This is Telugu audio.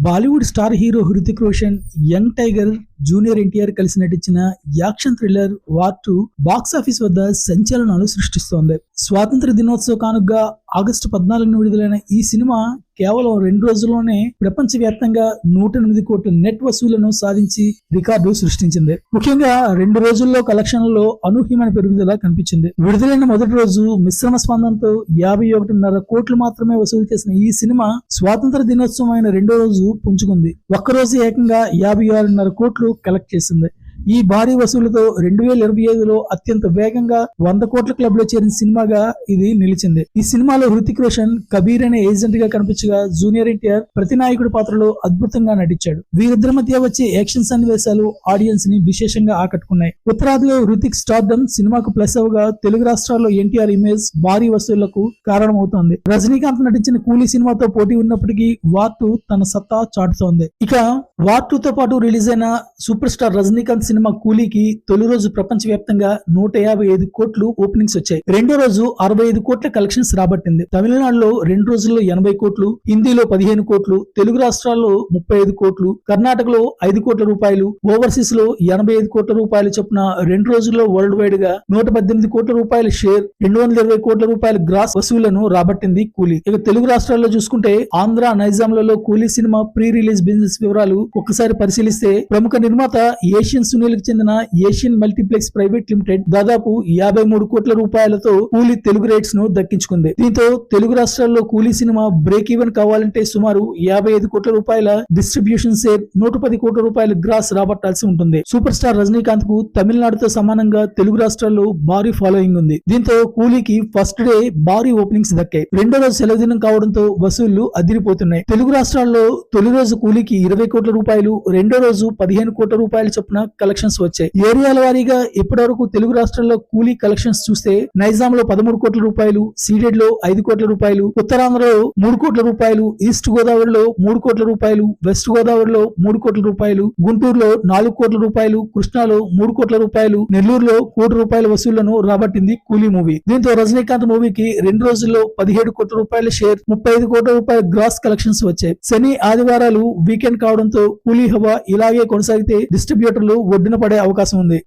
Bollywood star hero Hrithik Roshan young tiger junior NTR కలిసి నటించిన action thriller war two box office వద్ద సంచలనాలు సృష్టిస్తోంది. స్వాతంత్ర దినోత్సవ కానుగ్గా ఆగస్టు పద్నాలుగున విడుదలైన ఈ సినిమా కేవలం రెండు రోజుల్లోనే ప్రపంచవ్యాప్తంగా నూట ఎనిమిది కోట్ల నెట్ వసూలను సాధించి రికార్డు సృష్టించింది. ముఖ్యంగా రెండు రోజుల్లో కలెక్షన్లలో అనూహ్యమైన పెరుగుదల కనిపించింది. విడుదలైన మొదటి రోజు మిశ్రమ స్పందనతో యాభై ఒకటిన్నర కోట్లు మాత్రమే వసూలు చేసిన ఈ సినిమా స్వాతంత్ర దినోత్సవం అయిన రెండో రోజు పుంజుకుంది. ఒక్కరోజు ఏకంగా యాభై ఆరున్నర కోట్లు కలెక్ట్ చేసింది. ఈ భారీ వసూలుతో రెండు వేల ఇరవై ఐదులో అత్యంత వేగంగా వంద కోట్ల క్లబ్లో చేరిన సినిమాగా ఇది నిలిచింది. ఈ సినిమాలో హృతిక్ రోషన్ కబీర్ అనే ఏజెంట్గా కనిపించగా జూనియర్ ఎన్టీఆర్ ప్రతినాయకుడి పాత్రలో అద్భుతంగా నటించాడు. వీరిద్దరి మధ్య వచ్చే యాక్షన్ సన్నివేశాలు ఆడియన్స్ని విశేషంగా ఆకట్టుకున్నాయి. ఉత్తరాదిలో హృతిక్ స్టార్డమ్ సినిమాకు ప్లస్ అవగా తెలుగు రాష్ట్రాల్లో ఎన్టీఆర్ ఇమేజ్ భారీ వసూళ్ళకు కారణమవుతోంది. రజనీకాంత్ నటించిన కూలీ సినిమాతో పోటీ ఉన్నప్పటికీ వార్ టూ తన సత్తా చాటుతోంది. ఇక వార్ టూ తో పాటు రిలీజ్ అయిన సూపర్ స్టార్ రజనీకాంత్ సినిమా కూలీకి తొలి రోజు ప్రపంచ వ్యాప్తంగా నూట యాభై ఐదు కోట్లు ఓపెనింగ్స్ వచ్చాయి. రెండో రోజు అరవై ఐదు కోట్ల కలెక్షన్స్ రాబట్టింది. తమిళనాడులో రెండు రోజుల్లో ఎనభై కోట్లు హిందీలో పదిహేను కోట్లు తెలుగు రాష్ట్రాల్లో ముప్పై ఐదు కోట్లు కర్ణాటకలో ఐదు కోట్ల రూపాయలు ఓవర్సీస్లో ఎనభై ఐదు కోట్ల రూపాయలు చొప్పున రెండు రోజుల్లో వరల్డ్ వైడ్గా నూట పద్దెనిమిది కోట్ల రూపాయల షేర్ రెండు వందల ఇరవై కోట్ల రూపాయల గ్రాస్ వసూళ్ళను రాబట్టింది కూలీ. ఇక తెలుగు రాష్ట్రాల్లో చూసుకుంటే ఆంధ్ర నైజాంలలో కూలీ సినిమా ప్రీ రిలీజ్ బిజినెస్ వివరాలు ఒక్కసారి పరిశీలిస్తే ప్రముఖ నిర్మాత ఏషియన్ సునీల్కి చెందిన ఏషియన్ మల్టీప్లెక్స్ ప్రైవేట్ లిమిటెడ్ దాదాపు యాభై మూడు కోట్ల రూపాయలతో కూలీ తెలుగు రేట్స్ను దక్కించుకుంది. దీంతో తెలుగు రాష్ట్రాల్లో కూలీ సినిమా బ్రేక్ ఈవెన్ కావాలంటే సుమారు యాభై ఐదు కోట్ల రూపాయల డిస్ట్రిబ్యూషన్ షేర్ నూట పది కోట్ల రూపాయల గ్రాస్ రాబట్టాల్సి ఉంటుంది. సూపర్ స్టార్ రజనీకాంత్కు తమిళనాడుతో సమానంగా తెలుగు రాష్ట్రాల్లో భారీ ఫాలోయింగ్ ఉంది. దీంతో కూలీకి ఫస్ట్ డే భారీ ఓపెనింగ్స్ దక్కాయి. రెండో రోజు సెలవు దినం కావడంతో వసూళ్ళు అదిరిపోతున్నాయి. తెలుగు రాష్ట్రాల్లో తొలి రోజు కూలీకి ఇరవై కోట్ల రూపాయలు రెండో రోజు పదిహేను కోట్ల రూపాయల చొప్పున కలెక్షన్స్ వచ్చాయి. ఏరియాల వారీగా ఇప్పటి వరకు తెలుగు రాష్ట్రాల్లో కూలీ కలెక్షన్స్ చూస్తే నైజాం లో పదమూడు కోట్ల రూపాయలు సీడెడ్లో ఐదు కోట్ల రూపాయలు ఉత్తరాంధ్రలో మూడు కోట్ల రూపాయలు ఈస్ట్ గోదావరిలో మూడు కోట్ల రూపాయలు వెస్ట్ గోదావరిలో మూడు కోట్ల రూపాయలు గుంటూరులో నాలుగు కోట్ల రూపాయలు కృష్ణాలో మూడు కోట్ల రూపాయలు నెల్లూరులో కోటి రూపాయల వసూళ్ళను రాబట్టింది కూలీ మూవీ. దీంతో రజనీకాంత్ మూవీకి రెండు రోజుల్లో పదిహేడు కోట్ల రూపాయల షేర్ ముప్పై ఐదు కోట్ల రూపాయల గ్రాస్ కలెక్షన్స్ వచ్చాయి. శని ఆదివారాలు వీకెండ్ కావడంతో కూలీ హవా ఇలాగే కొనసాగితే డిస్ట్రిబ్యూటర్లు ఒడ్డున పడే అవకాశం ఉంది.